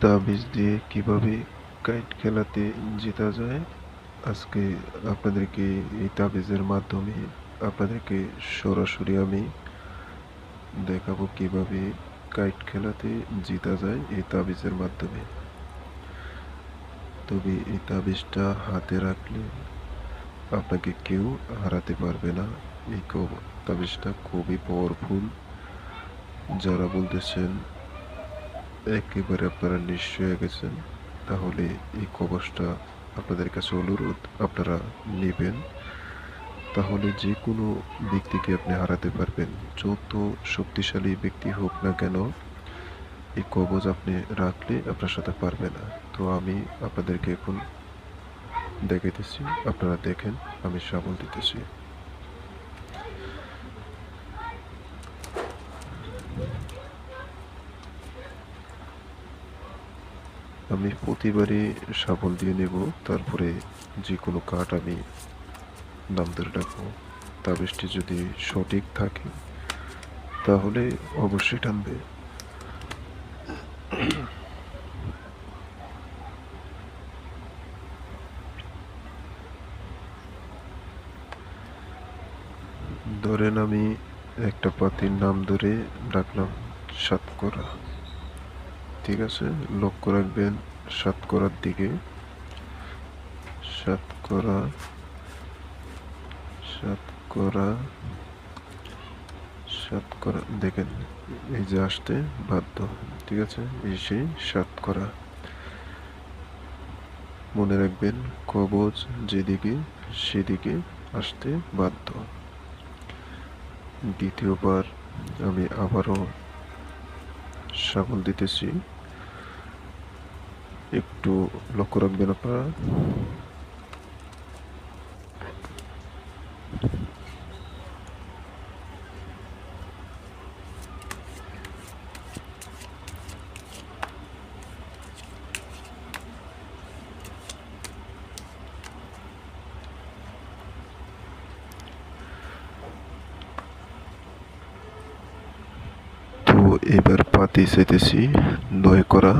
তাবিজ দিয়ে কীভাবে কাইট খেলাতে জেতা যায়? আজকে আপনাদেরকে এই তাবিজের মাধ্যমে আপনাদেরকে সরাসরি আমি দেখাবো কীভাবে কাইট খেলাতে জেতা যায় এই তাবিজের মাধ্যমে। তবে এই তাবিজটা হাতে রাখলে আপনাকে কেউ হারাতে পারবে না। এই তাবিজটা খুবই পাওয়ারফুল যারা বলতেছেন একেবারে আপনারা নিশ্চয় হয়ে গেছেন, তাহলে এই কবচটা আপনাদের কাছে অনুরোধ, আপনারা নেবেন। তাহলে যে কোনো ব্যক্তিকে আপনি হারাতে পারবেন, যত শক্তিশালী ব্যক্তি হোক না কেন, এই কবচ আপনি রাখলে আপনার সাথে পারবে না। তো আমি আপনাদেরকে এখন দেখাইতেছি, আপনারা দেখেন, আমি সাবল দিতেছি। আমি প্রতিবারই সাবল দিয়ে নেব, তারপরে যে কোনো কাঠ আমি নাম ধরে রাখব। তাবিজটি যদি সঠিক থাকে, তাহলে অবশ্যই টানবে। ধরেন আমি একটা পাতির নাম ধরে ডাকলাম সাতকরা। ঠিক আছে? লক্ষ্য রাখবেন সাতকরার দিকে। সাতকরা সাতকরা সাতকরা দেখেন, এই যে আসতে বাধ্য, ঠিক আছে? এই সেই সাতকরা মনে রাখবেন কবচ যেদিকে, সেদিকে আসতে বাধ্য। দ্বিতীয়বার আমি আবারও সাবল দিতেছি। একটু লক্ষ্য রাখবেন আপনারা। এবার পাতি চাইতেছি নয় করা।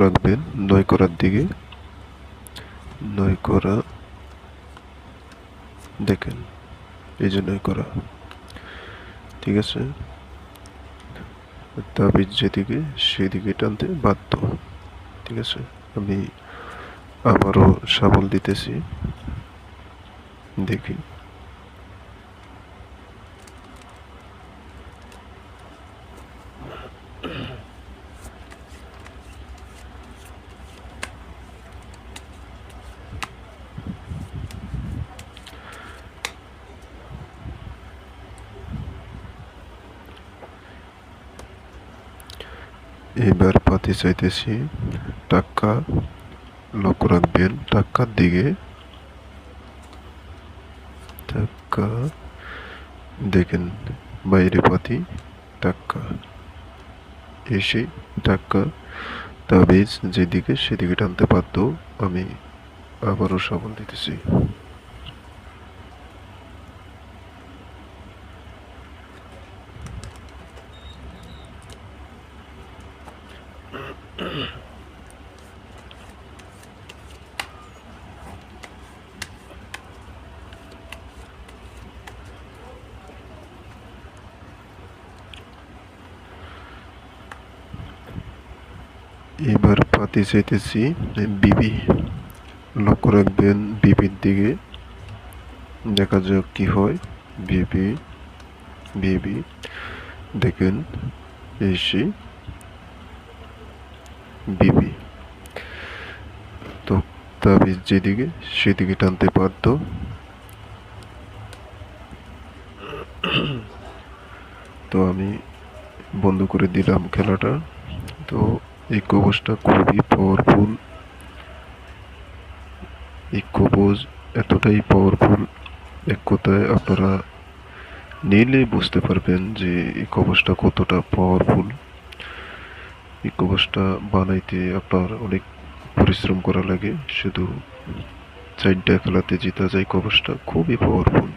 রাখবেন নয় করার দিকে। নয় করা দেখেন, এই যে নয় করা ঠিক আছে? তাবিজ যেদিকে, সেদিকে টানতে বাধ্য। ঠিক আছে? আমি আবারও সাবল দিতেছি। দেখি। এবার পাতি চাইতেছি টাকা লক্ষ্য রাখবেন টাকার দিকে। টাকা দেখেন বাইরে পাতি টাকা এসে টাকা তাবিজ যেদিকে, সেদিকে টানতে বাধ্য আমি আবারও সাবল দিতেছি। এবার পাতি চাইতেছি বিবি লক্ষ্য রাখবেন বিবির দিকে। দেখা যাক কি হয়। বিবি বিবি, দেখেন এসে বিবি। তো তাবিজ যেদিকে, সেদিকে টানতে বাধ্য। তো আমি বন্ধ করে দিলাম খেলাটা। তো এই কবচটা খুবই পাওয়ারফুল এই কবচ এতটাই পাওয়ারফুল এক কথায় আপনারা নিলে বুঝতে পারবেন যে এই কবচটা কতটা পাওয়ারফুল এই কবচটা বানাইতে আপনার অনেক পরিশ্রম করা লাগে। শুধু চারটা খেলাতে জিতা যায় ইকোবাসটা খুবই পাওয়ারফুল